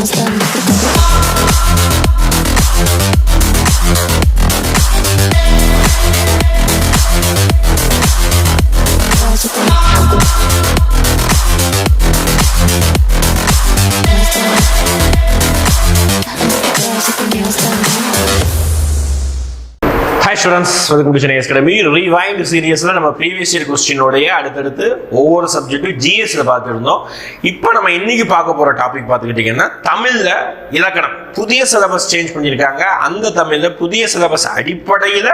hands down. Welcome to academy rewind சீரியஸில் நம்ம previous year கொஸ்டினோடைய அடுத்தடுத்து ஒவ்வொரு சப்ஜெக்ட்டும் ஜிஎஸ்ல பார்த்துருந்தோம். இப்போ நம்ம இன்னைக்கு பார்க்க போகிற டாபிக் பார்த்துக்கிட்டிங்கன்னா தமிழில் இலக்கணம். புதிய சிலபஸ் சேஞ்ச் பண்ணியிருக்காங்க. அந்த தமிழில் புதிய சிலபஸ் அடிப்படையில்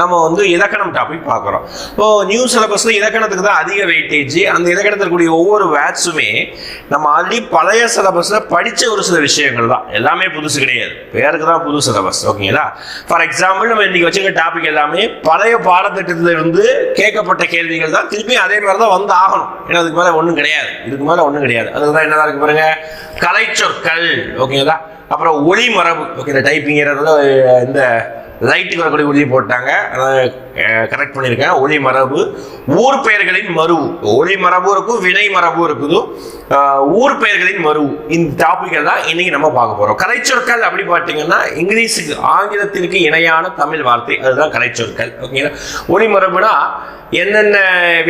நம்ம வந்து இலக்கணம் டாபிக் பார்க்குறோம். இப்போ நியூ சிலபஸில் இலக்கணத்துக்கு தான் அதிக வெயிட்டேஜ் அந்த இலக்கணத்தில் கூடிய ஒவ்வொரு வேர்ட்ஸுமே நம்ம ஆல்ரெடி பழைய சிலபஸில் படித்த ஒரு சில விஷயங்கள் தான். எல்லாமே புதுசு கிடையாது. பேருக்கு தான் புது சிலபஸ் ஓகேங்களா ஃபார் எக்ஸாம்பிள் நம்ம இன்னைக்கு வச்சிருக்க டாபிக் எல்லாமே பழைய பாடத்திட்டத்திலிருந்து கேட்கப்பட்ட கேள்விகள் தான். திருப்பி அதே மாதிரி தான் வந்து ஆகணும். ஏன்னா அதுக்கு மேலே ஒன்றும் கிடையாது. இதுக்கு மேலே ஒன்றும் கிடையாது. அதுக்கு தான் என்னதான் இருக்கு பாருங்க? கலைச்சொற்கள். ஓகேங்களா? அப்புறம் ஒளி மரபு ஓகே இந்த டைப்பிங் இந்த லைட்டுக்கு வரக்கூடிய ஒளி போட்டாங்க. கரெக்ட் பண்ணியிருக்கேன். ஒளி மரபு ஊர் பெயர்களின் மருவு ஒளி மரபும் இருக்கும் வினை மரபும் இருக்குது. ஊர் பெயர்களின் மருவு இந்த டாபிக் தான் இன்னைக்கு நம்ம பார்க்க போகிறோம் கலைச்சொற்கள் அப்படி பார்த்தீங்கன்னா இங்கிலீஷுக்கு ஆங்கிலத்திற்கு இணையான தமிழ் வார்த்தை. அதுதான் கலைச்சொற்கள். ஓகேங்களா? ஒளி மரபுனா என்னென்ன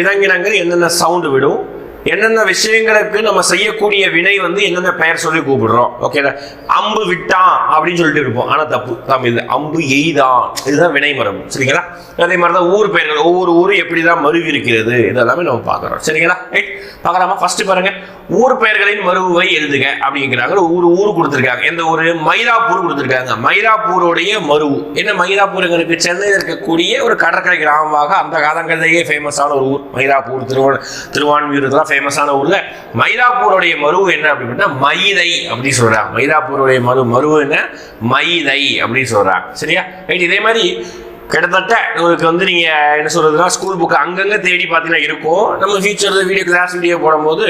விலங்கினங்கள் என்னென்ன சவுண்டு விடும்? என்னென்ன விஷயங்களுக்கு நம்ம செய்யக்கூடிய வினை வந்து என்னென்ன பெயர் சொல்லி கூப்பிடுறோம். ஓகேடா அம்பு விட்டான் அப்படின்னு சொல்லிட்டு இருப்போம். ஆனா தப்பு. தமிழ் அம்பு எய்தான் இதுதான் வினை மரபு சரிங்களா? அதே மாதிரி தான் ஊர் பெயர்கள். ஒவ்வொரு ஊரும் எப்படி தான் மருவி இருக்கிறது? இதெல்லாமே நம்ம பார்க்குறோம். சரிங்களா? ரைட் பார்க்கலாமா? ஃபர்ஸ்ட் பாருங்க. ஊர் பெயர்களின் மருவை எழுதுங்க அப்படிங்கிறாங்க. ஒரு ஊர் கொடுத்துருக்காங்க. எந்த ஊர்? மயிலாப்பூர் கொடுத்துருக்காங்க. மயிலாப்பூருடைய மருவு. என்ன மயிலாப்பூருங்களுக்கு சென்னையில் இருக்கக்கூடிய ஒரு கடற்கரை கிராமமாக அந்த காலங்களிலேயே ஃபேமஸான ஒரு ஊர். மயிலாப்பூர் திருவான் திருவான்மியூர் இதெல்லாம் ஃபேமஸான ஊரில் மயிலாப்பூருடைய மருவு என்ன அப்படின்னா மைதை அப்படின்னு சொல்றாங்க. மயிலாப்பூருடைய மரு மருவு என்ன? மைதை அப்படின்னு சொல்கிறாங்க சரியா? ரைட் இதே மாதிரி கிட்டத்தட்ட உங்களுக்கு வந்து நீங்கள் என்ன சொல்கிறதுனா ஸ்கூல் புக் அங்கங்கே தேடி பார்த்தீங்கன்னா இருக்கும். நம்ம ஃபியூச்சரில் வீடியோ கிளாஸ் வீடியோ போடும்போது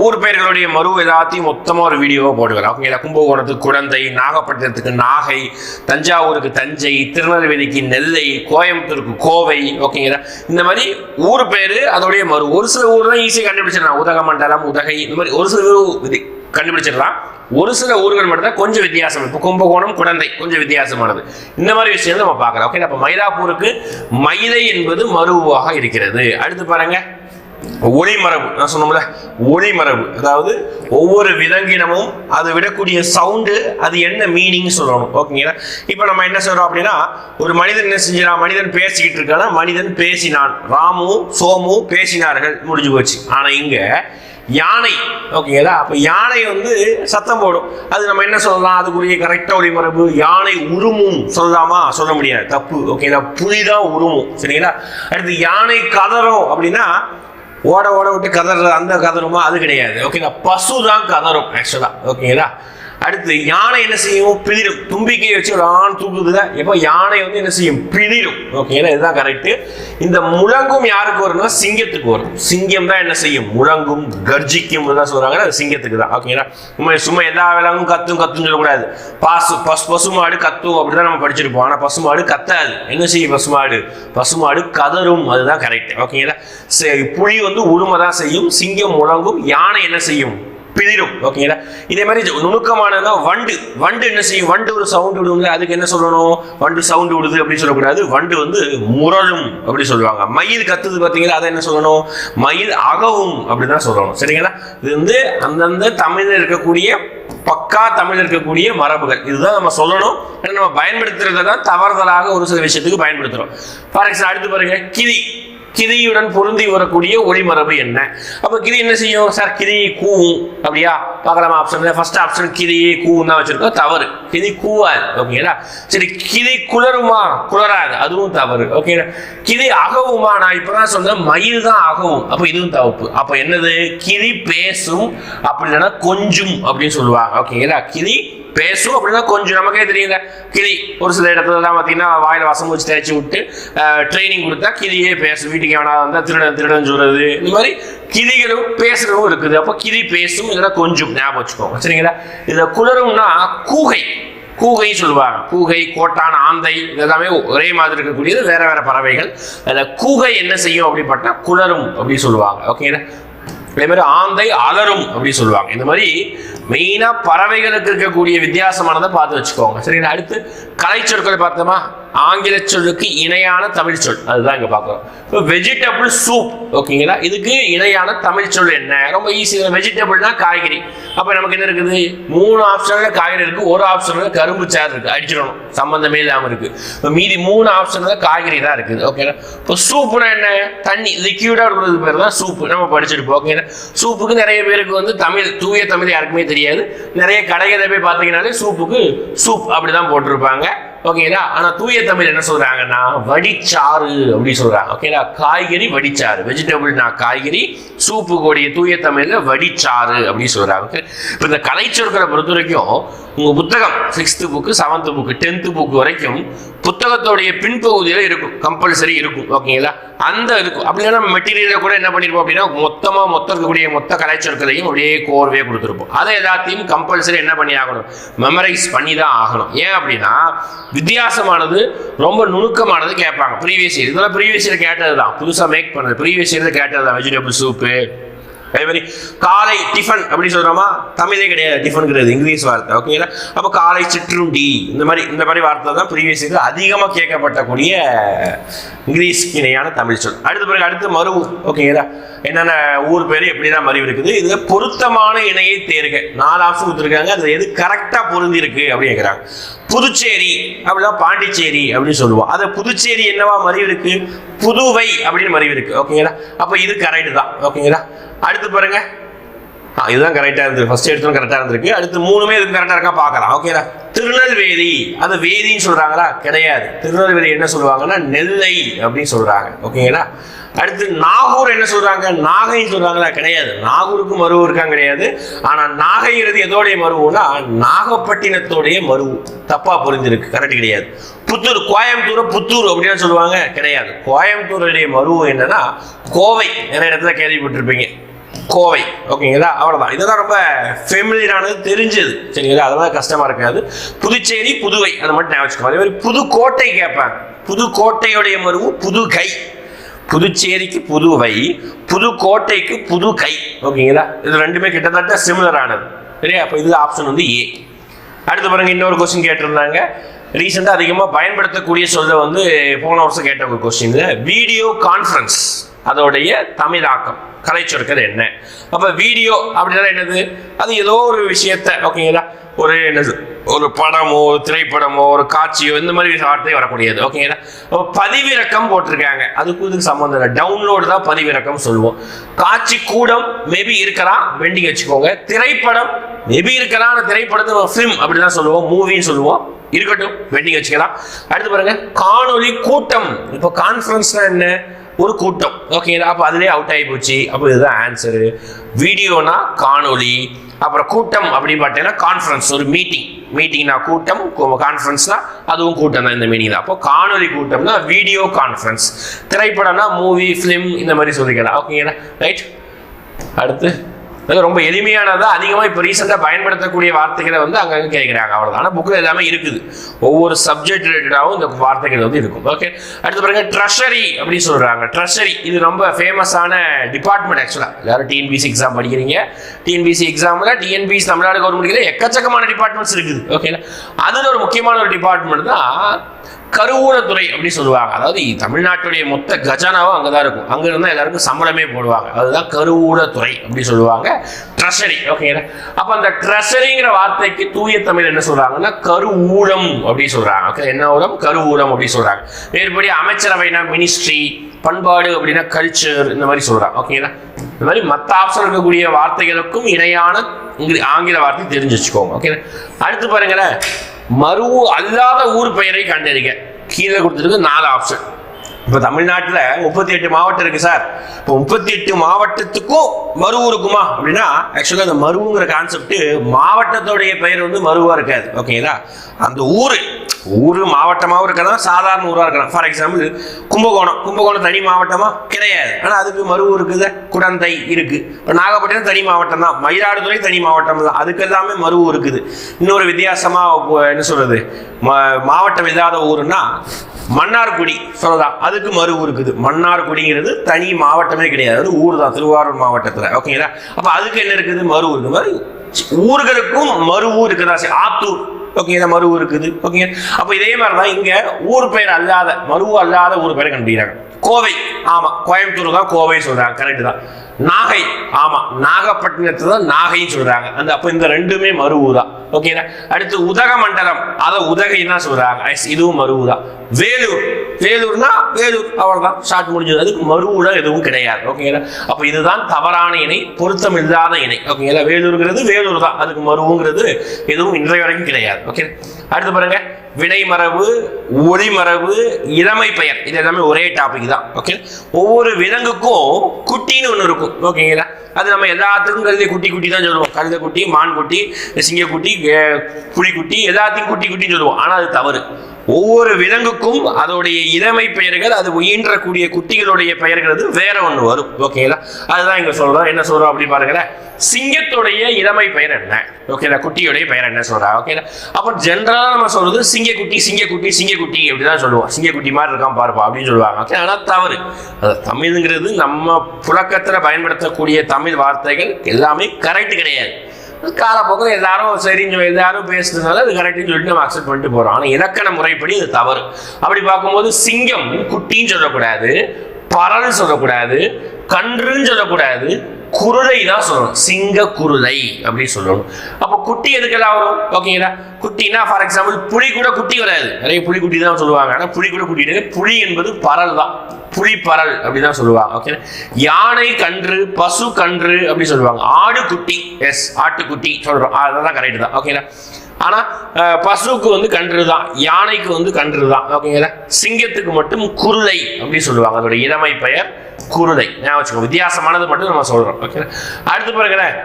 ஊர் பெயர்களுடைய மறு எல்லாத்தையும் மொத்தமாக ஒரு வீடியோவாக போட்டுக்கிறோம் ஓகேங்களா கும்பகோணத்துக்கு குழந்தை நாகப்பட்டினத்துக்கு நாகை தஞ்சாவூருக்கு தஞ்சை திருநெல்வேலிக்கு நெல்லை கோயம்புத்தூருக்கு கோவை ஓகேங்களா? இந்த மாதிரி ஊர் பேர் அதோடைய மறு. ஒரு சில ஊர் தான் ஈஸியாக கண்டுபிடிச்சிடலாம். உதகமண்டலம் உதகை இந்த மாதிரி ஒரு சில ஊர் கண்டுபிடிச்சிடலாம். ஒரு சில ஊர்கள் மட்டும் தான் கொஞ்சம் வித்தியாசம். இப்போ கும்பகோணம் குழந்தை கொஞ்சம் வித்தியாசமானது. இந்த மாதிரி விஷயம் நம்ம பார்க்கலாம். ஓகே அப்போ மயிலாப்பூருக்கு மயிலை என்பது மருவாக இருக்கிறது. அடுத்து பாருங்கள் ஒளிமரபு நான் சொன்னோம்ல ஒளிமரபு. அதாவது ஒவ்வொரு விலங்கினமும் அது விடக்கூடிய சவுண்டு அது என்ன மீனிங் சொல்லணும். ஓகேங்களா இப்போ நம்ம என்ன சொல்றோம் அப்படின்னா ஒரு மனிதன் என்ன செஞ்சான் மனிதன் பேசிக்கிட்டு இருக்கானா? மனிதன் பேசினான். ராமு சோமு பேசினார்கள். முடிஞ்சு போச்சு. ஆனா இங்க யானை ஓகேங்களா அப்போ யானை வந்து சத்தம் போடும். அது நம்ம என்ன சொல்லலாம்? அதுக்குரிய கரெக்டாக ஒளிமரபு யானை உருமும். சொல்லலாமா? சொல்ல முடியாது. தப்பு. ஓகேங்களா புலி தான் உருமும். சரிங்களா? அடுத்து யானை கதறும் அப்படின்னா ஓட ஓட விட்டு கதறது அந்த கதருமா அது கிடையாது. ஓகேங்களா பசு தான் கதரும் ஆக்சுவலாக ஓகேங்களா அடுத்து யானை என்ன செய்யும்? பிளிரும் தும்பிக்கையை வச்சு ஒரு ஆண் தூக்குதுல எப்போ யானை வந்து என்ன செய்யும்? பிளிரும் ஓகேங்களா இதுதான் கரெக்டு இந்த முழங்கும் யாருக்கு வரும்னா சிங்கத்துக்கு வரும். சிங்கம் தான் என்ன செய்யும்? முழங்கும் கர்ஜிக்கும் தான் சொல்றாங்க. அது சிங்கத்துக்கு தான். ஓகேங்களா சும்மா சும்மா எல்லா விலங்கும் கத்தும் கத்தும் சொல்லக்கூடாது. பாசு பசு பசுமாடு கத்தும் அப்படிதான் நம்ம படிச்சிருப்போம். ஆனால் பசுமாடு கத்தாது. என்ன செய்யும் பசுமாடு? பசுமாடு கதரும் அதுதான் கரெக்ட் ஓகேங்களா சரி புலி வந்து உருமை தான் செய்யும். சிங்கம் முழங்கும். யானை என்ன செய்யும்? பிதிரும். ஓகேங்களா? இதே மாதிரி நுணுக்கமானதான் வண்டு. வண்டு என்ன செய்யும்? வண்டு ஒரு சவுண்ட் விடுங்க அதுக்கு என்ன சொல்லணும்? வண்டு சவுண்ட் விடுது அப்படின்னு சொல்லக்கூடாது. வண்டு வந்து முரளும் அப்படி சொல்லுவாங்க. மயில் கத்துது பார்த்தீங்களா? அதை என்ன சொல்லணும்? மயில் அகவும் அப்படிதான் சொல்லணும். சரிங்களா? இது வந்து அந்தந்த தமிழில் இருக்கக்கூடிய பக்கா தமிழ் இருக்கக்கூடிய மரபுகள். இதுதான் நம்ம சொல்லணும். ஏன்னா நம்ம பயன்படுத்துறதை தான் தவறுதலாக ஒரு சில விஷயத்துக்கு பயன்படுத்துகிறோம் ஃபார் எக்ஸாம்பிள் அடுத்து பாருங்க கிளி. கிரியுடன் பொருந்தி வரக்கூடிய ஒளிமரபு என்ன? அப்போ கிரி என்ன செய்யும்? சார் கிரி கூவும் அப்படியா? பார்க்கலாமா? ஆப்ஷன் ஃபர்ஸ்ட் ஆப்ஷன் கிளி கூவும் தான் வச்சிருக்கோம். தவறு. கிளி கூவாது ஓகேங்களா சரி கிளி குளருமா? குளராது. அதுவும் தவறு. ஓகேங்களா கிளி அகவுமா? நான் இப்பதான் சொன்னேன் மயில் தான் அகவும். அப்போ இதுவும் தவப்பு. அப்போ என்னது? கிளி பேசும். அப்படி இல்லைன்னா கொஞ்சம் அப்படின்னு சொல்லுவாங்க. ஓகேங்களா கிளி பேசும் அப்படின்னா கொஞ்சம் நமக்கே தெரியுங்க. கிளி ஒரு சில இடத்துலலாம் பார்த்தீங்கன்னா வாயில் வசம் வச்சு தேய்ச்சி விட்டு ட்ரைனிங் கொடுத்தா கிளியே பேசும். வீட்டுக்கு எவனா வந்தால் திருடன் திருடன் சொல்கிறது இந்த மாதிரி கிளிகளும் பேசுகிறவும் இருக்குது. அப்போ கிளி பேசும் இதெல்லாம் கொஞ்சம் ஞாபகம் வச்சுக்கோங்க. சரிங்களா? இதை குளரும்னா கூகை. கூகை சொல்லுவாங்க. கூகை கோட்டான் ஆந்தை இதெல்லாமே ஒரே மாதிரி இருக்கக்கூடியது வேற வேற பறவைகள். அதில் கூகை என்ன செய்யும் அப்படின்னு பார்த்தா குளரும் அப்படின்னு சொல்லுவாங்க. ஓகேங்களா? அதே மாதிரி ஆந்தை அலரும் அப்படின்னு சொல்லுவாங்க. இந்த மாதிரி மெயினாக பறவைகளுக்கு இருக்கக்கூடிய வித்தியாசமானதை பார்த்து வச்சுக்கோங்க. சரிங்களா? அடுத்து கலை சொற்களை பார்த்தோமா? ஆங்கில சொல்லுக்கு இணையான தமிழ் சொல். அதுதான் இங்கே பார்க்குறோம் இப்போ வெஜிடபிள் சூப் ஓகேங்களா? இதுக்கு இணையான தமிழ் சொல் என்ன? ரொம்ப ஈஸி வெஜிடபிள்னா காய்கறி. அப்போ நமக்கு என்ன இருக்குது? மூணு ஆப்ஷனில் காய்கறி இருக்குது ஒரு ஆப்ஷனில் கரும்பு சாறு இருக்குது அடிச்சிடணும். சம்மந்தமே இல்லாமல் இருக்குது இப்போ மீதி மூணு ஆப்ஷனில் காய்கறி தான் இருக்குது. ஓகேங்களா? இப்போ சூப்புனா என்ன? தண்ணி லிக்யூடாக இருக்கிறது பேர் தான் சூப்பு நம்ம படிச்சிருப்போம். ஓகேங்களா? சூப்புக்கு நிறைய பேருக்கு வந்து தமிழ் தூய தமிழ் யாருக்குமே தெரியும் தெரியாது. நிறைய கடைகளை போய் பார்த்தீங்கன்னாலே சூப்புக்கு சூப் அப்படிதான் போட்டிருப்பாங்க. ஓகேங்களா? ஆனால் தூய தமிழ் என்ன சொல்கிறாங்கன்னா வடிச்சாறு அப்படின்னு சொல்கிறாங்க ஓகேங்களா? காய்கறி வடிச்சாறு. வெஜிடபிள்னா காய்கறி சூப்பு கூடிய தூய தமிழில் வடிச்சாறு அப்படின்னு சொல்கிறாங்க இப்போ இந்த கலைச்சொற்களை பொறுத்த வரைக்கும் உங்கள் புத்தகம் sixth book seventh book tenth book வரைக்கும் புத்தகத்தோடைய பின்பகுதியில இருக்கும். கம்பல்சரி இருக்கும். ஓகேங்களா? அந்த இருக்கும் அப்படி இல்லைன்னா மெட்டீரியலை கூட என்ன பண்ணிருப்போம் அப்படின்னா மொத்தமா மொத்த இருக்கக்கூடிய மொத்த கலைச்சொற்களையும் அப்படியே கோர்வையாக கொடுத்துருப்போம். அதை எல்லாத்தையும் கம்பல்சரி என்ன பண்ணி ஆகணும்? மெமரைஸ் பண்ணி தான் ஆகணும். ஏன் அப்படின்னா வித்தியாசமானது ரொம்ப நுணுக்கமானது கேட்பாங்க. ப்ரீவியஸ் இயர் இதெல்லாம் ப்ரீவியஸ் இயர் கேட்டது தான் புதுசாக மேக் பண்ணது. ப்ரீவியஸ் இயர் கேட்டது தான் வெஜிடபிள் சூப்பு அதே மாதிரி காலை டிஃபன் அப்படின்னு சொல்கிறோமா தமிழே கிடையாது. டிஃபன் கிடையாது. இங்கிலீஷ் வார்த்தை. ஓகேங்களா அப்போ காலை சிற்றுண்டி. இந்த மாதிரி இந்த மாதிரி வார்த்தை தான் ப்ரீவியஸ் இது அதிகமாக கேட்கப்பட்டக்கூடிய இங்கிலீஷ் இணையான தமிழ் சொல். அடுத்த பிறகு அடுத்து மறு ஓகேங்களா என்னென்ன ஊர் பேர் எப்படிலாம் மறிவு இருக்குது? இது பொருத்தமான இணையை தேர்க. நாலு ஆப்ஷன் கொடுத்துருக்காங்க. அது எது கரெக்டாக பொருந்தி இருக்கு அப்படின்னு கேட்குறாங்க. புதுச்சேரி அப்படின்னா பாண்டிச்சேரி அப்படின்னு சொல்லுவோம். அது புதுச்சேரி என்னவா மறிவு இருக்கு? புதுவை அப்படின்னு மறிவு இருக்கு. ஓகேங்களா அப்போ இது கரெக்டு தான். ஓகேங்களா அடுத்து பாருங்க. இதுதான் கரெக்டாக இருந்தது ஃபர்ஸ்ட் எடுத்தோம் கரெக்டாக இருந்திருக்கு. அடுத்து மூணுமே இதுக்கு கரெக்டாக இருக்கா பார்க்கலாம். ஓகேடா திருநெல்வேலி. அது வேதின்னு சொல்கிறாங்களா கிடையாது. திருநெல்வேலி என்ன சொல்லுவாங்கன்னா நெல்லை அப்படின்னு சொல்கிறாங்க ஓகேங்களா அடுத்து நாகூர் என்ன சொல்றாங்க? நாகைன்னு சொல்றாங்களா? கிடையாது. நாகூருக்கு மருவு இருக்காங்க கிடையாது. ஆனா நாகைங்கிறது எதோடைய மருவுனா நாகப்பட்டினத்தோடைய மருவு தப்பா புரிஞ்சிருக்கு. கரெக்ட் கிடையாது. புத்தூர் கோயம்புத்தூர் புத்தூர் அப்படின்னு சொல்லுவாங்க. கிடையாது. கோயம்புத்தூருடைய மருவு என்னன்னா கோவை. நிறைய இடத்துல கேள்விப்பட்டிருப்பீங்க. கோவை. ஓகேங்களா? அவ்வளோதான் இதுதான் ரொம்ப ஃபெமிலியரானது தெரிஞ்சது. சரிங்களா? அதெல்லாம் கஷ்டமாக இருக்காது. புதுச்சேரி புதுவை. அதை மட்டும் ஞாபகம் வச்சுக்கோங்க. அதே மாதிரி புதுக்கோட்டை கேட்பாங்க. புதுக்கோட்டையுடைய மருவு புது கை புதுச்சேரிக்கு புதுவை புதுக்கோட்டைக்கு புது கை ஓகேங்களா? இது ரெண்டுமே கிட்டத்தட்ட சிமிலரானது சரியா? அப்போ இது ஆப்ஷன் வந்து ஏ அடுத்து பாருங்க இன்னொரு கொஸ்டின் கேட்டிருந்தாங்க. ரீசெண்டாக அதிகமாக பயன்படுத்தக்கூடிய சொல்ல வந்து போன வருஷம் கேட்ட ஒரு கொஸ்டின் வீடியோ கான்ஃபரன்ஸ் அதோடைய தமிழாக்கம். கலைச்சொற்கள் என்ன? அப்போ வீடியோ அப்படின்னா என்னது? அது ஏதோ ஒரு விஷயத்த ஓகேங்களா ஒரு என்னது? ஒரு படமோ ஒரு திரைப்படமோ ஒரு காட்சியோ இந்த மாதிரி வார்த்தை வரக்கூடியது ஓகேங்களா அப்போ பதிவிறக்கம் போட்டிருக்காங்க. அதுக்கு இதுக்கு சம்மந்தம் இல்லை. டவுன்லோடு தான் பதிவிறக்கம் சொல்லுவோம். காட்சி கூடம் மேபி இருக்கலாம் வெண்டிங் வச்சுக்கோங்க. திரைப்படம் மேபி இருக்கலாம் ஆனா திரைப்படத்தை ஃபிலிம் அப்படி தான் சொல்லுவோம். மூவின்னு சொல்லுவோம். இருக்கட்டும். வெண்டிங் வச்சுக்கலாம். அடுத்து பாருங்க. காணொளி கூட்டம். இப்போ கான்ஃபரன்ஸ்னா என்ன? ஒரு கூட்டம். ஓகேங்களா அப்போ அதுலேயே அவுட் ஆகி போச்சு. அப்போ இதுதான் ஆன்சரு வீடியோனா காணொளி. அப்புறம் கூட்டம் அப்படின்னு பார்த்தீங்கன்னா கான்ஃபரன்ஸ் ஒரு மீட்டிங் மீட்டிங்னா கூட்டம் கான்ஃபரன்ஸ்னா அதுவும் கூட்டம் தான் இந்த மீட்டிங் தான். அப்போ காணொலி கூட்டம்னா வீடியோ கான்ஃபரன்ஸ் திரைப்படம்னா மூவி ஃபிலிம் இந்த மாதிரி சொல்லிக்கலாம். ஓகேங்களா ரைட் அடுத்து? அது ரொம்ப எளிமையானது அதிகமாக இப்போ ரீசெண்டாக பயன்படுத்தக்கூடிய வார்த்தைகளை வந்து அங்கங்கே கேட்குறாங்க. அவ்வளோதான் ஆனால் புக்கில் எல்லாமே இருக்குது. ஒவ்வொரு சப்ஜெக்ட் ரிலேட்டடாகவும் இந்த வார்த்தைகள் வந்து இருக்கும். ஓகே அடுத்து பாருங்க ட்ரெஷரி அப்படின்னு சொல்கிறாங்க ட்ரெஷரி இது ரொம்ப ஃபேமஸான டிபார்ட்மெண்ட் ஆக்சுவலாக எல்லாரும் டிஎன்பிசி எக்ஸாம் படிக்கிறீங்க. டிஎன்பிசி எக்ஸாமில் டிஎன்பிசி தமிழ்நாடு கவர்மெண்ட் எக்கச்சக்கமான டிபார்ட்மெண்ட்ஸ் இருக்குது. ஓகேங்களா அதில் ஒரு முக்கியமான ஒரு டிபார்ட்மெண்ட் தான் கருவூலத்துறை அப்படின்னு சொல்லுவாங்க. அதாவது தமிழ்நாட்டுடைய மொத்த கஜானாவும் அங்கே தான் இருக்கும். அங்கே இருந்தால் எல்லாருக்கும் சம்பளமே போடுவாங்க. அதுதான் கருவூலத்துறை அப்படின்னு சொல்லுவாங்க. ட்ரெஷரி ஓகேங்களா அப்போ அந்த ட்ரெஷரிங்கிற வார்த்தைக்கு தூய தமிழ் என்ன சொல்கிறாங்கன்னா கருவூலம் அப்படின்னு சொல்கிறாங்க ஓகே என்ன ஊலம்? கருவூலம் அப்படின்னு சொல்கிறாங்க மேற்படி அமைச்சரவைனா மினிஸ்ட்ரி பண்பாடு அப்படின்னா கல்ச்சர் இந்த மாதிரி சொல்கிறாங்க ஓகேங்களா இந்த மாதிரி மற்ற ஆப்ஷன் இருக்கக்கூடிய வார்த்தைகளுக்கும் இணையான ஆங்கில வார்த்தை தெரிஞ்சு வச்சுக்கோங்க. ஓகே அடுத்து பாருங்களேன். மருவு அல்லாத ஊர் பெயரை கண்டறிக. கீழே கொடுத்துருக்கு நாலு ஆப்ஷன் இப்போ தமிழ்நாட்டில் முப்பத்தி எட்டு மாவட்டம் இருக்கு சார். இப்போ முப்பத்தி எட்டு மாவட்டத்துக்கும் மருவு இருக்குமா அப்படின்னா ஆக்சுவலாக அந்த மருவுங்கிற கான்செப்ட் மாவட்டத்தோடைய பெயர் வந்து மருவாக இருக்காது. ஓகேங்களா அந்த ஊர் ஊர் மாவட்டமாகவும் இருக்கலாம் சாதாரண ஊராக இருக்கலாம். For example Kumbakonam. கும்பகோணம் தனி மாவட்டமாக கிடையாது. ஆனால் அதுக்கு மருவு இருக்குது. குடந்தை இருக்குது இப்போ நாகப்பட்டினம் தனி மாவட்டம் தான். மயிலாடுதுறை தனி மாவட்டம் தான். அதுக்கு எல்லாமே மருவு இருக்குது. இன்னொரு வித்தியாசமாக இப்போ என்ன சொல்கிறது மாவட்டம் இல்லாத ஊருன்னா மன்னார்குடி சொல்லலாம் அதுக்கு மறு ஊர் இருக்குது. மன்னார்குடிங்கிறது தனி மாவட்டமே கிடையாது. அது ஊர் தான் திருவாரூர் மாவட்டத்தில். ஓகேங்களா? அப்போ அதுக்கு என்ன இருக்குது? மறு ஊருக்கு மாதிரி ஊர்களுக்கும் மறு ஊர் இருக்குதா? சரி, ஆத்தூர். ஓகேங்களா? மறு ஊர் இருக்குது. ஓகேங்க? அப்போ இதே மாதிரி தான் இங்கே ஊர் பெயர் அல்லாத மறு அல்லாத ஊர் பெயரை கண்டுபிடிக்கிறாங்க. கோவை. ஆமா கோயம்புத்தூர் தான் கோவை சொல்றாங்க. கரெக்ட் தான். நாகை. ஆமா நாகப்பட்டினத்தை தான் நாகைன்னு சொல்றாங்க. அந்த அப்ப இந்த ரெண்டுமே மறு தான் ஓகேங்களா அடுத்து உதகமண்டலம். அதை உதகைன்னா தான் சொல்றாங்க இதுவும் மறு வேலூர். வேலூர்னா வேலூர். அவ்வளவுதான். ஷார்ட் முடிஞ்சது. அதுக்கு மறு எதுவும் கிடையாது. ஓகேங்களா அப்ப இதுதான் தவறான இணை பொருத்தம் இல்லாத இணை ஓகேங்களா வேலூருங்கிறது வேலூர் தான். அதுக்கு மருவுங்கிறது எதுவும் இன்றைய வரைக்கும் கிடையாது. ஓகே அடுத்து பாருங்க. வினைமரபு ஒளிமரபு இளமை பெயர். இது எல்லாமே ஒரே டாபிக் தான். ஓகே ஒவ்வொரு விலங்குக்கும் குட்டின்னு ஒன்று இருக்கும். ஓகேங்களா அது நம்ம எல்லாத்துக்கும் கழுதை குட்டி குட்டி தான் சொல்லுவோம். கழுதை குட்டி மான் குட்டி சிங்கக்குட்டி புலிக்குட்டி எல்லாத்தையும் குட்டி குட்டின்னு சொல்லுவோம். ஆனால் அது தவறு. ஒவ்வொரு விலங்குக்கும் அதோடைய இளமை பெயர்கள் அது ஈன்றக்கூடிய குட்டிகளுடைய பெயர்கள் வேற ஒன்று வரும். ஓகேங்களா அதுதான் இங்கே சொல்கிறோம் என்ன சொல்கிறோம் அப்படி பாருங்களேன். சிங்கத்துடைய இளமை பெயர் என்ன? ஓகேங்களா குட்டியுடைய பெயர் என்ன சொல்றா? ஓகேங்களா அப்போ ஜென்ரலாக நம்ம சொல்றது சிங்கக்குட்டி சிங்கக்குட்டி சிங்கக்குட்டி அப்படிதான் சொல்லுவோம். சிங்கக்குட்டி மாதிரி இருக்கான் பாருப்பா அப்படின்னு சொல்லுவாங்க. ஓகே ஆனால் தவறு. அது தமிழ்ங்கிறது நம்ம புழக்கத்தில் பயன்படுத்தக்கூடிய தமிழ் வார்த்தைகள் எல்லாமே கரெக்ட் கிடையாது. காலப்போக்கில் எல்லாரும் சரின்னு சொல்லி எல்லாரும் பேசுனதுனால அது கரெக்டுன்னு சொல்லிட்டு நம்ம அக்செப்ட் பண்ணிட்டு போகிறோம் ஆனால் இலக்கண முறைப்படி அது தவறு. அப்படி பார்க்கும்போது சிங்கம் குட்டின்னு சொல்லக்கூடாது பறன்னு சொல்லக்கூடாது கன்றுன்னு சொல்லக்கூடாது குருதை தான் சொல்லணும். சிங்க குருதை அப்படின்னு சொல்லணும். அப்போ குட்டி எதுக்கெல்லாம் வரும்? ஓகேங்களா? குட்டினா ஃபார் எக்ஸாம்பிள் புலி கூட குட்டி வராது. நிறைய புலி குட்டி தான் சொல்லுவாங்க. ஆனால் புலி கூட குட்டி புளி புலி என்பது பறல் தான். புலி பறல் அப்படிதான் சொல்லுவாங்க. ஓகே யானை கன்று பசு கன்று அப்படி சொல்லுவாங்க. ஆடு குட்டி. எஸ் ஆட்டுக்குட்டி சொல்றோம். அதெல்லாம் கரெக்ட் தான். ஓகேங்களா? ஆனா பசுவுக்கு வந்து கன்று தான். யானைக்கு வந்து கன்று தான். ஓகேங்களா? சிங்கத்துக்கு மட்டும் குருதை அப்படின்னு சொல்லுவாங்க. அதோட இளமை பெயர் குருதை. ஞாபகம் வித்தியாசமானது மட்டும் நம்ம சொல்கிறோம் ஓகே அடுத்து பாருங்களேன்.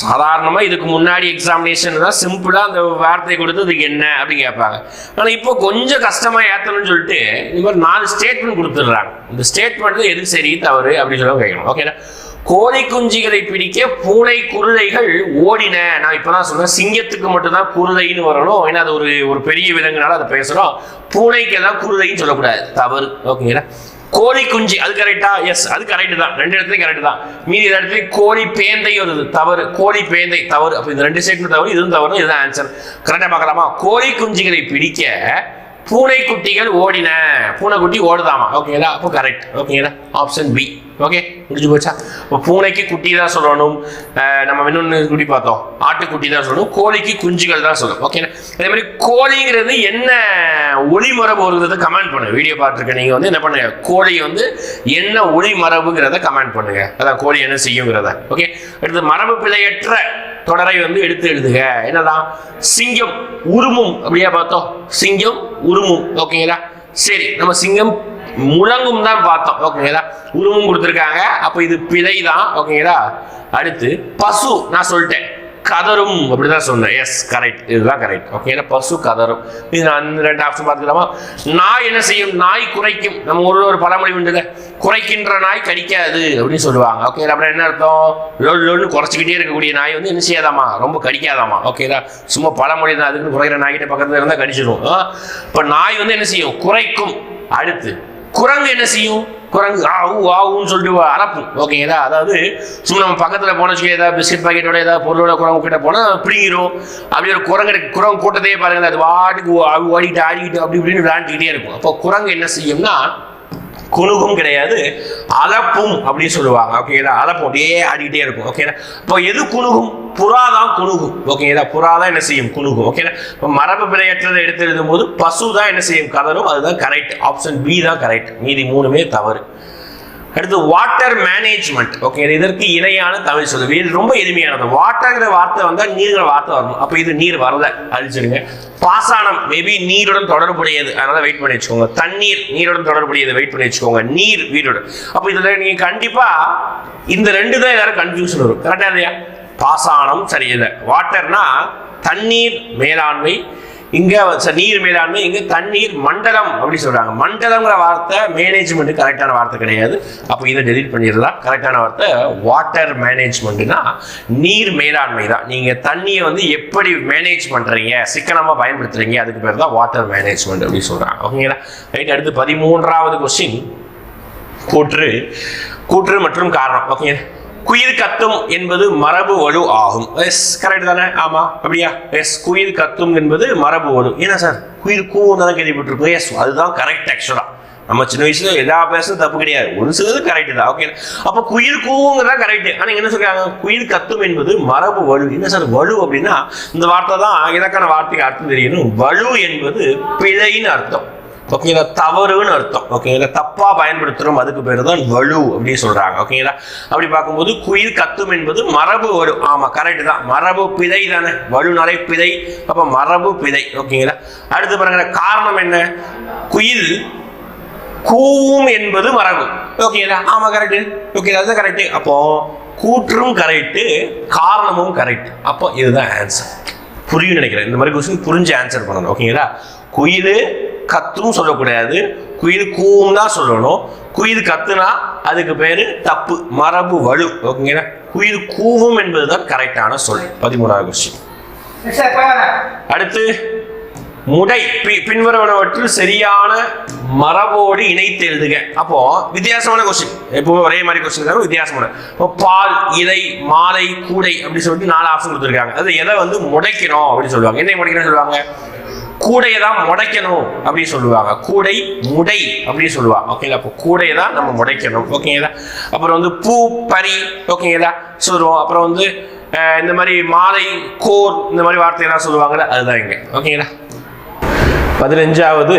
சாதாரணமாக இதுக்கு முன்னாடி எக்ஸாமினேஷன் தான் சிம்பிளாக அந்த வார்த்தை கொடுத்து இதுக்கு என்ன அப்படின்னு கேட்பாங்க. ஆனால் இப்போ கொஞ்சம் கஷ்டமாக ஏற்றணும்னு சொல்லிட்டு இந்த மாதிரி நாலு ஸ்டேட்மெண்ட் கொடுத்துடுறாங்க. இந்த ஸ்டேட்மெண்ட் தான் எது சரி தவறு அப்படின்னு சொல்லி கேட்கணும் ஓகேங்களா கோழி குஞ்சிகளை பிடிக்க பூனை குருதைகள் ஓடின. நான் இப்பதான் சொன்னேன் சிங்கத்துக்கு மட்டும்தான் குருதைன்னு வரணும். ஏன்னா அது ஒரு ஒரு பெரிய விலங்குனால அதை பேசுகிறோம் பூனைக்கு எல்லாம் குருதைன்னு சொல்லக்கூடாது. தவறு ஓகேங்களா கோழி குஞ்சு அது கரெக்டா எஸ் அது கரெக்ட் தான். ரெண்டு இடத்துலயும் கரெக்ட் தான். மீதி இடத்துலயும் கோழி பேந்தை வருது. தவறு. கோழி பேந்தை தவறு. அப்ப இந்த ரெண்டு ஸ்டேட்மெண்ட் தவறு இதுவும் தவறு இதுதான் ஆன்சர் கரெக்டா பார்க்கலாமா? கோழி குஞ்சுகளை பிடிக்க பூனை குட்டிகள் ஓடின. பூனைக்குட்டி ஓடுதாமா? ஓகேங்களா? அப்போ கரெக்ட் ஓகேங்களா? ஆப்ஷன் பி ஓகே முடிஞ்சு போச்சா? இப்போ பூனைக்கு குட்டி தான் சொல்லணும். நம்ம இன்னொன்று குட்டி பார்த்தோம். ஆட்டுக்குட்டி தான் சொல்லணும். கோழிக்கு குஞ்சுகள் தான் சொல்லணும். ஓகேண்ணா அதே மாதிரி கோழிங்கிறது என்ன ஒளிமரபு வருகிறத கமெண்ட் பண்ணுங்க. வீடியோ பார்த்துருக்க நீங்கள் வந்து என்ன பண்ணுங்க? கோழி வந்து என்ன ஒளிமரபுங்கிறத கமெண்ட் பண்ணுங்க. அதான் கோழி என்ன செய்யுங்கிறத. ஓகே அடுத்து மரபு பிழையற்ற தொடரை வந்து எடுத்து எழுதுக. என்னதான்? சிங்கம் உருமும் அப்படியா பார்த்தோம்? சிங்கம் உருமும். ஓகேங்களா? சரி நம்ம சிங்கம் முழங்கும் தான் பார்த்தோம். ஓகேங்களா? உருமும் கொடுத்துருக்காங்க. அப்போ இது பிழை தான் ஓகேங்களா? அடுத்து பசு நான் சொல்லிட்டேன். கதரும் அப்படிதான் சொன்னேன். எஸ் கரெக்ட் இதுதான் கரெக்ட் ஓகேங்களா பசு கதரும். இது நான் ரெண்டு ஆப்ஷன் பார்த்துக்கலாமா? நாய் என்ன செய்யும்? நாய் குறைக்கும். நம்ம ஒரு ஒரு பழமொழி உண்டுல குறைக்கின்ற நாய் கடிக்காது அப்படின்னு சொல்லுவாங்க. ஓகே அப்புறம் என்ன அர்த்தம்? லொல் லொல்னு குறைச்சிக்கிட்டே இருக்கக்கூடிய நாய் வந்து என்ன செய்யாதாமா? ரொம்ப கடிக்காதாமா? ஓகேதா சும்மா பழமொழி தான். அதுக்குன்னு குறைக்கிற நாய்கிட்ட பக்கத்தில் இருந்தால் கடிச்சிடும் இப்போ நாய் வந்து என்ன செய்யும்? குறைக்கும். அடுத்து குரங்கு என்ன செய்யும்? குரங்கு ஆவு ஆவுன்னு சொல்லிட்டு அறப்பும் ஓகேங்களா அதாவது சும்மா நம்ம பக்கத்தில் போன ஏதாவது பிஸ்கட் பாக்கெட்டோட ஏதாவது பொருளோட குரங்கு கிட்ட போனால் பிடிங்கிடும் அப்படி ஒரு குரங்கு இருக்கு. குரங்கு கூட்டத்தையே பாருங்க அது வாட்டுக்கு ஓ- ஓடிட்டு ஆடிக்கிட்டு அப்படி இப்படின்னு விளையாண்டுக்கிட்டே இருக்கும் அப்போ குரங்கு என்ன செய்யும்னா குணுகும் கிடையாது. அலப்பும் அப்படின்னு சொல்லுவாங்க. ஓகேங்களா அலப்பும். அப்படியே ஆடிக்கிட்டே இருக்கும். ஓகேங்களா இப்போ எது குணுகும் புறா தான் குணுகும் ஓகேங்களா புறா தான் என்ன செய்யும்? குணுகும் ஓகேங்களா இப்போ மரபு பிழையற்றதை எடுத்து எழுதும் போது பசு தான் என்ன செய்யும்? கதரும் அதுதான் கரெக்ட் ஆப்ஷன் பி தான் கரெக்ட் மீதி மூணுமே தவறு. அடுத்து வாட்டர் மேனேஜ்மெண்ட் ஓகே இதற்கு இணையான தமிழ் சொல்லு இது ரொம்ப எளிமையானது. வாட்டர்ங்கிற வார்த்தை வந்தால் நீர்ங்கிற வார்த்தை வரணும். அப்போ இது நீர் வரல அழிச்சிடுங்க பாசானம் மேபி நீருடன் தொடர்புடையது. அதனால வெயிட் பண்ணி வச்சுக்கோங்க. தண்ணீர் நீருடன் தொடர்புடையது வெயிட் பண்ணி வச்சுக்கோங்க. நீர் வீடுடன். அப்போ இதில் நீங்கள் கண்டிப்பாக இந்த ரெண்டு தான் எல்லாரும் கன்ஃபியூஷன் வரும். கரெக்டாக இல்லையா? பாசானம் சரியில்லை. வாட்டர்னா தண்ணீர் மேலாண்மை இங்க நீர் மேலாண்மை இங்க தண்ணீர் மண்டலம் அப்படி சொல்றாங்க. மண்டலம்ங்கிற வார்த்தை மேனேஜ்மெண்ட் கரெக்டான வார்த்தை கிடையாது. அப்போ இதை டெலிட் பண்ணிடலாம். கரெக்டான வார்த்தை வாட்டர் மேனேஜ்மெண்ட்னா நீர் மேலாண்மை தான். நீங்க தண்ணியை வந்து எப்படி மேனேஜ் பண்றீங்க? சிக்கனமா பயன்படுத்துறீங்க? அதுக்கு பேர் தான் வாட்டர் மேனேஜ்மெண்ட் அப்படின்னு சொல்றாங்க. ஓகேங்களா ரைட் அடுத்து பதிமூன்றாவது கொஸ்டின் கூற்று. கூற்று மற்றும் காரணம். ஓகேங்களா குயில் கத்தும் என்பது மரபு வலு ஆகும். எஸ் கரெக்ட் தானே? ஆமா அப்படியா? எஸ் குயில் கத்தும் என்பது மரபு வலு. என்ன சார்? குயில் கூவும் தானே கேள்விப்பட்டிருக்கோம். எஸ் அதுதான் கரெக்ட் ஆக்சுவலா நம்ம சின்ன வயசுல எல்லா பேசுறது தப்பு கிடையாது. ஒரு சிலது கரெக்ட் தான் ஓகே அப்ப குயில் கூவுங்கிறதா கரெக்ட் ஆனா என்ன சொல்றாங்க? குயில் கத்தும் என்பது மரபு வலு. என்ன சார் வலு அப்படின்னா இந்த வார்த்தை தான் இதற்கான வார்த்தைக்கு அர்த்தம் தெரியணும் வலு என்பது பிழைன்னு அர்த்தம். ஓகேங்களா தவறுன்னு அர்த்தம். ஓகேங்களா தப்பா பயன்படுத்துறோம் அதுக்கு பேர் தான் வலு அப்படின்னு சொல்றாங்க. ஓகேங்களா அப்படி பார்க்கும்போது குயில் கத்தும் என்பது மரபு வலு. ஆமா கரெக்ட் தான். மரபு பிதை தானே. வலுனாலே பிதை அப்ப மரபு பிதை ஓகேங்களா அடுத்து பாருங்க காரணம் என்ன? குயில் கூவும் என்பது மரபு. ஓகேங்களா ஆமா கரெக்ட் ஓகே அதுதான் கரெக்ட் அப்போ கூற்றும் கரெக்டு காரணமும் கரெக்ட் அப்போ இதுதான் ஆன்சர் புரியும் நினைக்கிறேன். இந்த மாதிரி கொஸ்டின் புரிஞ்சு ஆன்சர் பண்ணணும். ஓகேங்களா குயில் கத்தும் சொல்லக்கூடாது. குயில் கூவும் தான் சொல்லணும். குயில் கத்துனா அதுக்கு பேர் தப்பு மரபு வலு. ஓகேங்களா? குயில் கூவும் என்பது தான் கரெக்டான சொல். பதிமூணாவது கொஸ்டின் அடுத்து முடை. பி- பின்வருவனவற்றில் சரியான மரபோடு இணைத்து எழுதுக. அப்போ வித்தியாசமான கொஸ்டின் எப்பவுமே ஒரே மாதிரி கொஸ்டின் தான் வித்தியாசமான. இப்போ பால் இலை மாலை கூடை அப்படின்னு சொல்லிட்டு நாலு ஆப்ஷன் கொடுத்துருக்காங்க. அது எதை வந்து முடைக்கணும் அப்படின்னு சொல்லுவாங்க. என்ன முடைக்கணும்னு சொல்லுவாங்க? கூடையை தான் முடைக்கணும் அப்படின்னு சொல்லுவாங்க. கூடை முடை அப்படின்னு சொல்லுவாங்க. ஓகேங்களா அப்போ கூடையை தான் நம்ம முடைக்கணும். ஓகேங்களா அப்புறம் வந்து பூ பறி. ஓகேங்களா சொல்லுவோம். அப்புறம் வந்து இந்த மாதிரி மாலை கோர் இந்த மாதிரி வார்த்தையெல்லாம் சொல்லுவாங்கல்ல அதுதான் இங்கே. ஓகேங்களா பதினஞ்சாவது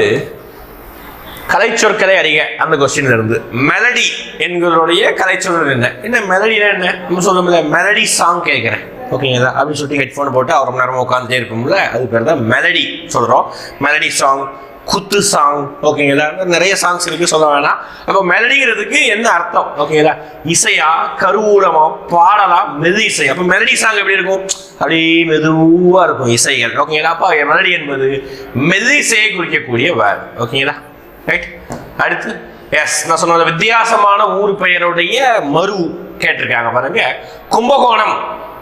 கலைச்சொற்களை அறிக. அந்த கொஸ்டின்ல இருந்து. மெலடி என்கிறோடைய கலைச்சொல் என்ன? என்ன மெலடினா என்ன? நம்ம சொல்லும்போது மெலடி சாங் கேட்குறேன். ஓகேங்களா அப்படின்னு சொல்லிட்டு ஹெட்ஃபோன் போட்டு அவர் ரொம்ப நேரமாக உட்காந்துட்டே இருப்போம்ல அது பேர் தான் மெலடி சொல்கிறோம் மெலடி சாங் குத்து சாங் ஓகேங்களா நிறைய சாங்ஸ் இருக்கு சொல்ல வேணாம். அப்போ மெலடிங்கிறதுக்கு என்ன அர்த்தம்? ஓகேங்களா இசையா கருவூலமா பாடலா மெது இசை. அப்போ மெலடி சாங் எப்படி இருக்கும்? அப்படியே மெதுவா இருக்கும் இசைகள். ஓகேங்களா அப்போ மெலடி என்பது மெது இசையை குறிக்கக்கூடிய வேர் ஓகேங்களா ரைட் அடுத்து எஸ் நான் சொன்ன வித்தியாசமான ஊர் பெயருடைய மறு கேட்டிருக்காங்க பாருங்க. கும்பகோணம்.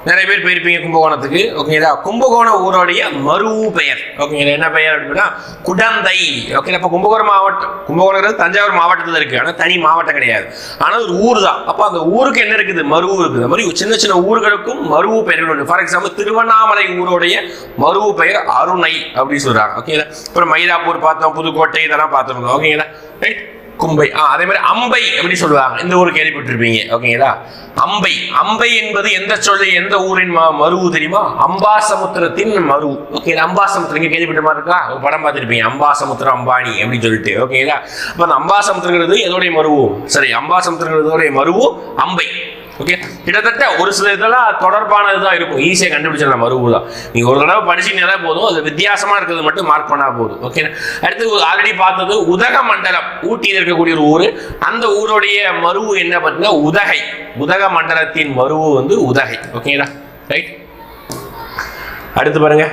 நிறைய பேர் போயிருப்பீங்க கும்பகோணத்துக்கு. ஓகேங்களா கும்பகோண ஊரோடைய மறு பெயர். ஓகேங்களா என்ன பெயர் அப்படின்னா குடந்தை. ஓகே அப்போ கும்பகோணம் மாவட்டம் கும்பகோணங்கிறது தஞ்சாவூர் மாவட்டத்தில் இருக்குது ஆனால் தனி மாவட்டம் கிடையாது. ஆனால் ஒரு ஊர் தான். அப்போ அந்த ஊருக்கு என்ன இருக்குது? மருவு இருக்குது. மாதிரி சின்ன சின்ன ஊர்களுக்கும் மருவு பெயர்கள் உண்டு. ஃபார் எக்ஸாம்பிள் திருவண்ணாமலை ஊரோடைய மருவு பெயர் அருணை அப்படின்னு சொல்கிறாங்க ஓகேங்களா அப்புறம் மயிலாப்பூர் பார்த்தோம் புதுக்கோட்டை இதெல்லாம் பார்த்துருந்தோம். ஓகேங்களா ரைட் கும்பை. ஆ அதே மாதிரி அம்பை அப்படின்னு சொல்லுவாங்க. இந்த ஊர் கேள்விப்பட்டிருப்பீங்க. ஓகேங்களா? அம்பை. அம்பை என்பது எந்த சொல்லு எந்த ஊரின் மருவு தெரியுமா? அம்பாசமுத்திரத்தின் மருவு. ஓகே அம்பாசமுத்திரம் இங்கே கேள்விப்பட்ட மாதிரி இருக்கா? ஒரு படம் பார்த்துருப்பீங்க. அம்பாசமுத்திரம் அம்பானி அப்படின்னு சொல்லிட்டு. ஓகேங்களா? அப்போ அந்த அம்பாசமுத்திரங்கிறது எதோடைய மருவு? சரி அம்பாசமுத்திரங்கிறதோடைய மருவு? அம்பை. ஓகே கிட்டத்தட்ட ஒரு சில இதெல்லாம் தொடர்பானது தான் இருக்கும் ஈஸியாக கண்டுபிடிச்சிடலாம் மறுபு தான் நீங்கள் ஒரு தடவை படிச்சீங்கன்னா போதும். அது வித்தியாசமாக இருக்கிறது மட்டும் மார்க் பண்ணால் போதும். ஓகே அடுத்து ஆல்ரெடி பார்த்தது உதகமண்டலம் ஊட்டியில் இருக்கக்கூடிய ஒரு ஊர். அந்த ஊருடைய மருவு என்ன பார்த்தீங்கன்னா உதகை. உதக மண்டலத்தின் மருவு வந்து உதகை. ஓகேங்களா ரைட் அடுத்து பாருங்க.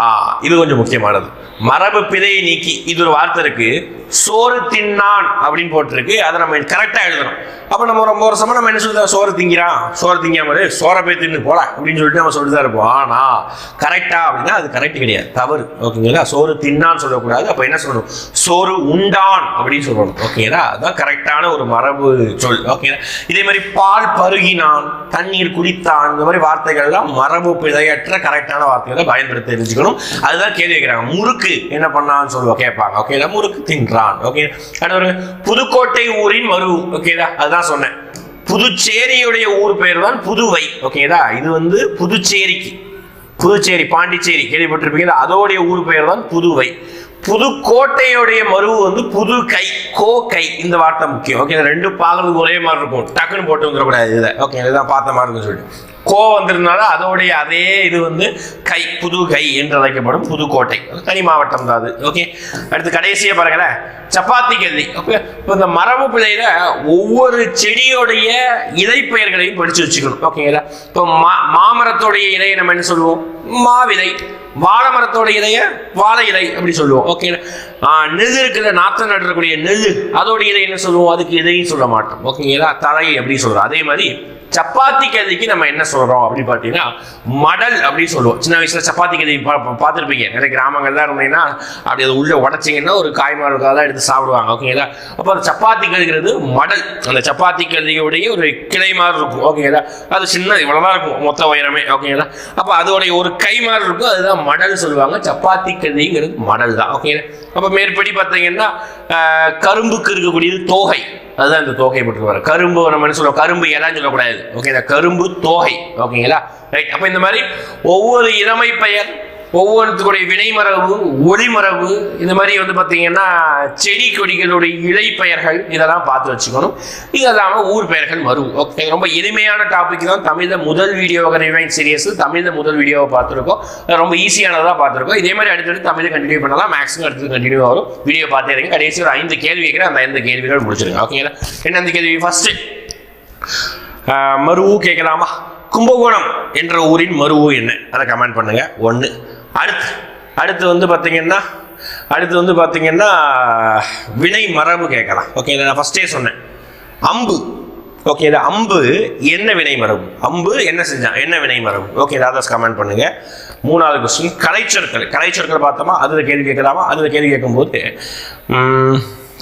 ஆ இது கொஞ்சம் முக்கியமானது. மரபு பிழையை நீக்கி. இது ஒரு வார்த்தை இருக்கு. சோறு தின்னான் அப்படின்னு போட்டிருக்கு. அதை நம்ம கரெக்டாக எழுதணும். அப்போ நம்ம ரொம்ப வருஷமாக நம்ம என்ன சொல்லுறோம் சோறு திங்கிறான். சோறு திங்காம சோறை போய் தின்னு போல அப்படின்னு சொல்லிட்டு நம்ம சொல்லிட்டு தான் இருப்போம். ஆனா கரெக்டா அப்படின்னா அது கரெக்ட் கிடையாது. தவறு. ஓகேங்களா? சோறு தின்னான்னு சொல்லக்கூடாது. அப்போ என்ன சொல்லணும்? சோறு உண்டான் அப்படின்னு சொல்லணும். ஓகேங்களா? அதுதான் கரெக்டான ஒரு மரபு சொல். ஓகேங்களா? இதே மாதிரி பால் பருகினான் தண்ணீர் குடித்தான் இந்த மாதிரி வார்த்தைகள்லாம் மரபு பிழையற்ற கரெக்டான வார்த்தைகளை பயன்படுத்தி தெரிஞ்சுக்கணும். அதுதான் கேள்வி கேட்குறாங்க. முறுக்கு என்ன பண்ணான்னு சொல்லுவோம் கேட்பாங்க. ஓகேங்களா? முறுக்கு தின்றான். ஓகே ஒரு புதுக்கோட்டை ஊரின் மறு ஓகேதா அதுதான் சொன்னேன். புதுச்சேரியுடைய ஊர் பெயர் தான் புதுவை ஓகேதா இது வந்து புதுச்சேரிக்கு. புதுச்சேரி பாண்டிச்சேரி கேள்விப்பட்டிருப்பீங்க. அதோடைய ஊர் பெயர் தான் புதுவை. புதுக்கோட்டையுடைய மருவு வந்து புது கை கோ கை இந்த வார்த்தை முக்கியம். ஓகே ரெண்டு பாக்குறதுக்கு ஒரே மாதிரி இருக்கும். டக்குன்னு போட்டு வந்துடக்கூடாது இதை. ஓகே இதுதான் பார்த்த மாதிரி இருக்குன்னு சொல்லிட்டு. கோ வந்திருந்தால அதோடைய அதே இது வந்து கை புது கை என்று அழைக்கப்படும் புதுக்கோட்டை தனி மாவட்டம் தான் அது. ஓகே அடுத்து கடைசியா பாருங்களேன். சப்பாத்தி கல்வி. ஓகே இப்போ இந்த மரபு பிழையில ஒவ்வொரு செடியோடைய இலை பெயர்களையும் படிச்சு வச்சுக்கணும். ஓகேங்களா இப்போ மா மாமரத்தோடைய இலையை நம்ம என்ன சொல்லுவோம்? மாவிலை. வாழை மரத்தோட இலைய வாழை இலை அப்படி சொல்லுவோம். ஓகே நெல் இருக்கிற நாற்றம் நடுறக்கூடிய நெல் அதோட இலை என்ன சொல்லுவோம்? அதுக்கு இதையும் சொல்ல மாட்டோம். ஓகேங்களா தலை அப்படின்னு சொல்றோம். அதே மாதிரி சப்பாத்தி கதைக்கு நம்ம என்ன சொல்றோம் அப்படின்னு பார்த்தீங்கன்னா மடல் அப்படின்னு சொல்லுவோம். சின்ன வயசுல சப்பாத்தி கதை பார்த்துருப்பீங்க. நிறைய கிராமங்கள்லாம் இருந்தீங்கன்னா அப்படி அதை உள்ள உடச்சிங்கன்னா ஒரு காய் தான் எடுத்து சாப்பிடுவாங்க. ஓகேங்களா அப்போ அந்த சப்பாத்தி கதைங்கிறது மடல். அந்த சப்பாத்தி கதையுடைய ஒரு கிளை மாதிரி இருக்கும். ஓகேங்களா அது சின்ன இவ்வளோதான் இருக்கும். மொத்த உயரமே. ஓகேங்களா அப்போ அதோடைய ஒரு கை மாதிரி இருக்கும். அதுதான் மடல் சொல்லுவாங்க. சப்பாத்தி கதைங்கிறது மடல் தான் ஓகேங்களா அப்போ மேற்படி பார்த்தீங்கன்னா கரும்புக்கு இருக்கக்கூடியது தோகை. அதுதான் இந்த தோகை போட்டுருவாரு கரும்பு நம்ம என்ன சொல்லுவோம் கரும்பு இலைன்னு சொல்லக்கூடாது. ஓகேங்களா? கரும்பு தோகை. ஓகேங்களா? ரைட் அப்போ இந்த மாதிரி ஒவ்வொரு இளமை பெயர் ஒவ்வொருத்துக்குடைய வினைமரபு ஒளிமரபு இந்த மாதிரி வந்து பார்த்தீங்கன்னா செடி கொடிகளுடைய இலை பெயர்கள் இதெல்லாம் பார்த்து வச்சுக்கணும். இது இல்லாமல் ஊர் பெயர்கள் வரும். ஓகே ரொம்ப எளிமையான டாபிக் தான். தமிழில் முதல் வீடியோவாக ரிவைன் சீரியஸ் தமிழில் முதல் வீடியோவை பார்த்துருக்கோம். ரொம்ப ஈஸியானதாக பார்த்துருக்கோம். இதே மாதிரி அடுத்தடுத்து தமிழை கண்டினியூ பண்ணலாம். மேக்ஸிமம் அடுத்தது கண்டினியூ வரும் வீடியோ பார்த்துருங்க கடைசி ஒரு ஐந்து கேள்வி வைக்கிறேன் அந்த ஐந்து கேள்விகள் முடிச்சிருங்க. ஓகேங்களா என்ன அந்த கேள்வி? ஃபஸ்ட்டு மருவு கேட்கலாமா? கும்பகோணம் என்ற ஊரின் மருவு என்ன? அதை கமெண்ட் பண்ணுங்க. ஒன்று அடுத்து அடுத்து வந்து பார்த்தீங்கன்னா அடுத்து வந்து பார்த்தீங்கன்னா வினை மரபு கேட்கலாம். ஓகே இதை நான் ஃபஸ்ட்டே சொன்னேன். அம்பு. ஓகே இது அம்பு என்ன வினை மரபு? அம்பு என்ன செஞ்சான் என்ன வினை மரபு? ஓகே அதை கமெண்ட் பண்ணுங்க. மூணாவது கொஸ்டின் கலைச்சொற்கள். கலைச்சொற்கள் பார்த்தோமா? அதில் கேள்வி கேட்கலாமா? அதில் கேள்வி கேட்கும்போது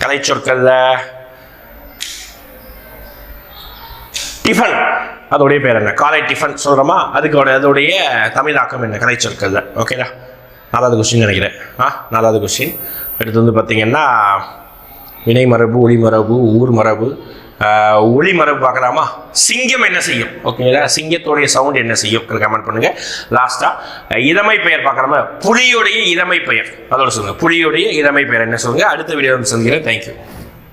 கலைச்சொற்களில் டிஃபன். அதோடைய பேர் என்ன? காலை டிஃபன் சொல்கிறோமா அதுக்கு அதோடைய தமிழாக்கம் என்ன? கலைச்சொற்கள் ஓகேடா நாலாவது கொஸ்டின் நினைக்கிறேன். ஆ நாலாவது கொஸ்டின் அடுத்து வந்து பார்த்திங்கன்னா வினை மரபு ஒளி மரபு ஊர் மரபு ஒளி மரபு பார்க்கலாமா? சிங்கம் என்ன செய்யும்? ஓகேங்களா சிங்கத்தோடைய சவுண்ட் என்ன செய்யும்? கமெண்ட் பண்ணுங்க. லாஸ்ட்டாக இளமை பெயர் பார்க்கலாமா? புலியுடைய இளமை பெயர். அதோட சொல்லுங்கள் புலியுடைய இளமை பெயர் என்ன சொல்லுங்கள் அடுத்த வீடியோ வந்து சந்திக்கிறேன் தேங்க்யூ